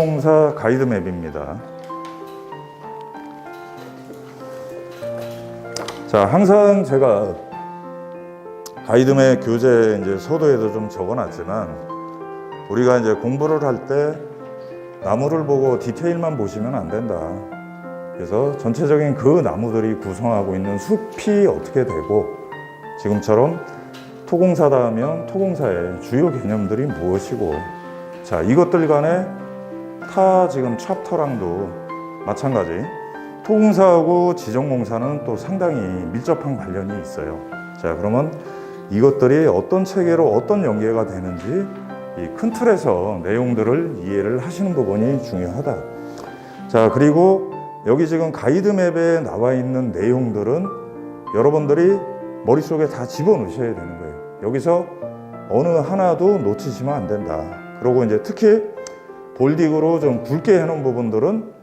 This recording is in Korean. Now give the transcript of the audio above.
공사 가이드 맵입니다. 자, 항상 제가 가이드맵 교재 이제 서도에도 좀 적어놨지만 우리가 이제 공부를 할 때 나무를 보고 디테일만 보시면 안 된다. 그래서 전체적인 그 나무들이 구성하고 있는 숲이 어떻게 되고 지금처럼 토공사다 하면 토공사의 주요 개념들이 무엇이고 자 이것들 간에 타 지금 챕터랑도 마찬가지 토공사하고 지정공사는 또 상당히 밀접한 관련이 있어요 자 그러면 이것들이 어떤 체계로 어떤 연계가 되는지 이 큰 틀에서 내용들을 이해를 하시는 부분이 중요하다 자 그리고 여기 지금 가이드맵에 나와 있는 내용들은 여러분들이 머릿속에 다 집어넣으셔야 되는 거예요. 여기서 어느 하나도 놓치시면 안 된다. 그리고 이제 특히 볼딩으로 좀 굵게 해놓은 부분들은